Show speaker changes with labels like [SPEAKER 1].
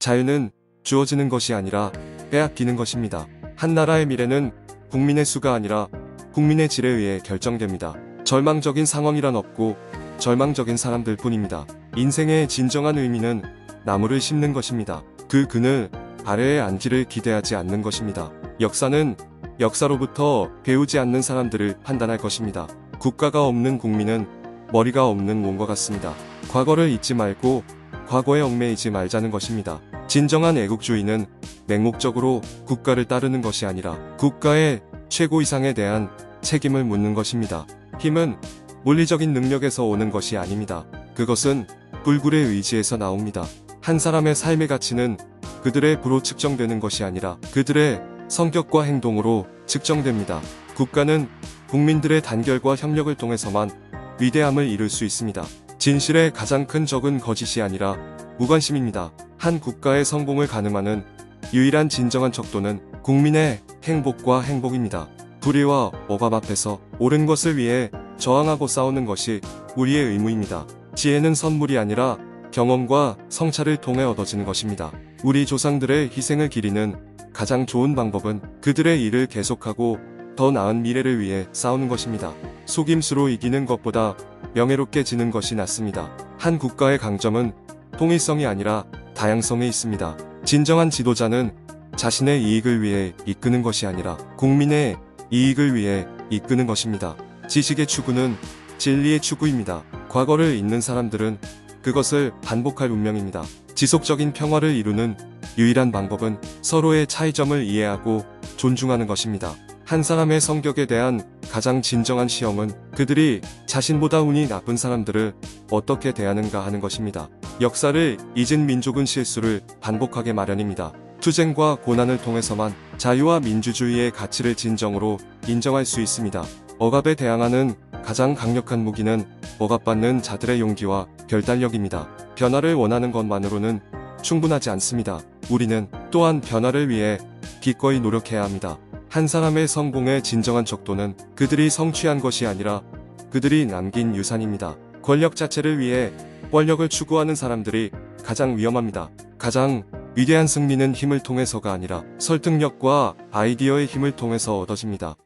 [SPEAKER 1] 자유는 주어지는 것이 아니라 빼앗기는 것입니다. 한 나라의 미래는 국민의 수가 아니라 국민의 질에 의해 결정됩니다. 절망적인 상황이란 없고 절망적인 사람들 뿐입니다. 인생의 진정한 의미는 나무를 심는 것입니다. 그 그늘 아래에 앉기를 기대하지 않는 것입니다. 역사는 역사로부터 배우지 않는 사람들을 판단할 것입니다. 국가가 없는 국민은 머리가 없는 몸과 같습니다. 과거를 잊지 말고 과거에 얽매이지 말자는 것입니다. 진정한 애국주의는 맹목적으로 국가를 따르는 것이 아니라 국가의 최고 이상에 대한 책임을 묻는 것입니다. 힘은 물리적인 능력에서 오는 것이 아닙니다. 그것은 불굴의 의지에서 나옵니다. 한 사람의 삶의 가치는 그들의 부로 측정되는 것이 아니라 그들의 성격과 행동으로 측정됩니다. 국가는 국민들의 단결과 협력을 통해서만 위대함을 이룰 수 있습니다. 진실의 가장 큰 적은 거짓이 아니라 무관심입니다. 한 국가의 성공을 가늠하는 유일한 진정한 척도는 국민의 행복과 행복입니다. 불의와 억압 앞에서 옳은 것을 위해 저항하고 싸우는 것이 우리의 의무입니다. 지혜는 선물이 아니라 경험과 성찰을 통해 얻어지는 것입니다. 우리 조상들의 희생을 기리는 가장 좋은 방법은 그들의 일을 계속하고 더 나은 미래를 위해 싸우는 것입니다. 속임수로 이기는 것보다 명예롭게 지는 것이 낫습니다. 한 국가의 강점은 통일성이 아니라 다양성에 있습니다. 진정한 지도자는 자신의 이익을 위해 이끄는 것이 아니라 국민의 이익을 위해 이끄는 것입니다. 지식의 추구는 진리의 추구입니다. 과거를 잊는 사람들은 그것을 반복할 운명입니다. 지속적인 평화를 이루는 유일한 방법은 서로의 차이점을 이해하고 존중하는 것입니다. 한 사람의 성격에 대한 가장 진정한 시험은 그들이 자신보다 운이 나쁜 사람들을 어떻게 대하는가 하는 것입니다. 역사를 잊은 민족은 실수를 반복하게 마련입니다. 투쟁과 고난을 통해서만 자유와 민주주의의 가치를 진정으로 인정할 수 있습니다. 억압에 대항하는 가장 강력한 무기는 억압받는 자들의 용기와 결단력입니다. 변화를 원하는 것만으로는 충분하지 않습니다. 우리는 또한 변화를 위해 기꺼이 노력해야 합니다. 한 사람의 성공의 진정한 척도는 그들이 성취한 것이 아니라 그들이 남긴 유산입니다. 권력 자체를 위해 권력을 추구하는 사람들이 가장 위험합니다. 가장 위대한 승리는 힘을 통해서가 아니라 설득력과 아이디어의 힘을 통해서 얻어집니다.